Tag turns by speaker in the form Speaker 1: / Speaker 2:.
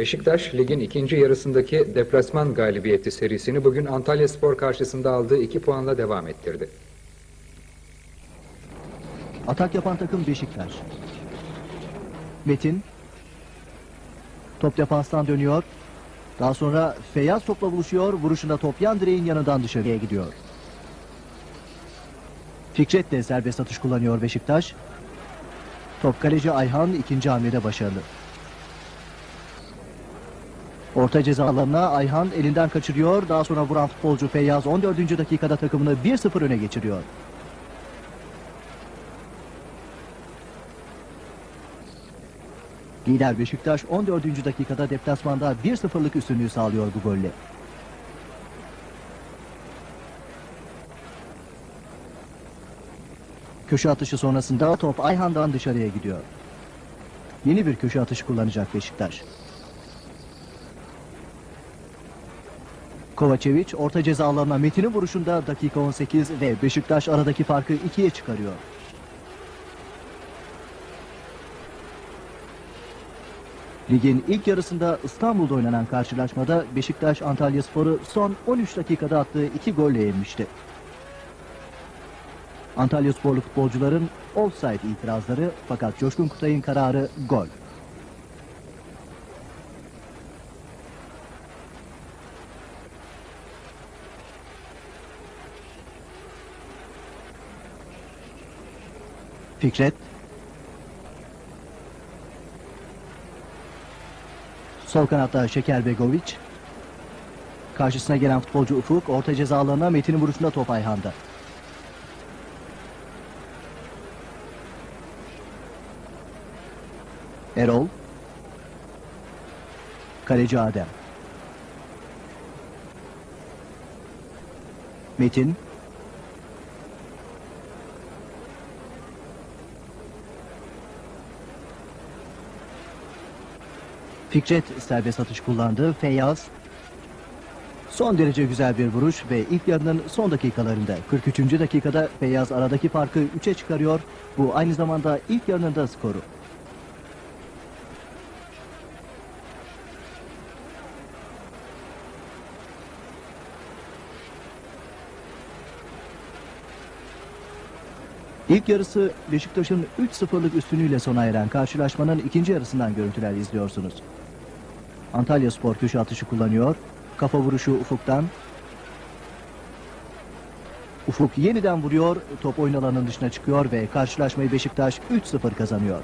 Speaker 1: Beşiktaş, ligin ikinci yarısındaki deplasman galibiyeti serisini bugün Antalya Spor karşısında aldığı 2 puanla devam ettirdi.
Speaker 2: Atak yapan takım Beşiktaş. Metin. Top defanstan dönüyor. Daha sonra Feyyaz topla buluşuyor. Vuruşunda top yan direğin yanından dışarıya gidiyor. Fikret de serbest atış kullanıyor Beşiktaş. Top kaleci Ayhan ikinci hamlede başarılı. Orta ceza alanına Ayhan elinden kaçırıyor. Daha sonra vuran futbolcu Feyyaz 14. dakikada takımını 1-0 öne geçiriyor. Lider Beşiktaş 14. dakikada deplasmanda 1-0'lık üstünlüğü sağlıyor bu golle. Köşe atışı sonrasında top Ayhan'dan dışarıya gidiyor. Yeni bir köşe atışı kullanacak Beşiktaş. Kovacevic orta ceza alanına Metin'in vuruşunda dakika 18 ve Beşiktaş aradaki farkı ikiye çıkarıyor. Ligin ilk yarısında İstanbul'da oynanan karşılaşmada Beşiktaş Antalya Sporu son 13 dakikada attığı iki golle yenmişti. Antalya Sporlu futbolcuların offside itirazları fakat Coşkun Kutay'ın kararı gol. Fikret Sol kanatta Şeker Begoviç. Karşısına gelen futbolcu Ufuk. Orta ceza alanına Metin'in vuruşunda top Ayhan'da. Erol. Kaleci Adem. Metin. Fikret serbest atış kullandı. Feyyaz son derece güzel bir vuruş ve ilk yarının son dakikalarında 43. dakikada Feyyaz aradaki farkı 3'e çıkarıyor. Bu aynı zamanda ilk yarının da skoru. İlk yarısı Beşiktaş'ın 3-0'lık üstünlüğüyle sona eren karşılaşmanın ikinci yarısından görüntüler izliyorsunuz. Antalya Spor köşe atışı kullanıyor. Kafa vuruşu Ufuk'tan. Ufuk yeniden vuruyor. Top oyun alanının dışına çıkıyor ve karşılaşmayı Beşiktaş 3-0 kazanıyor.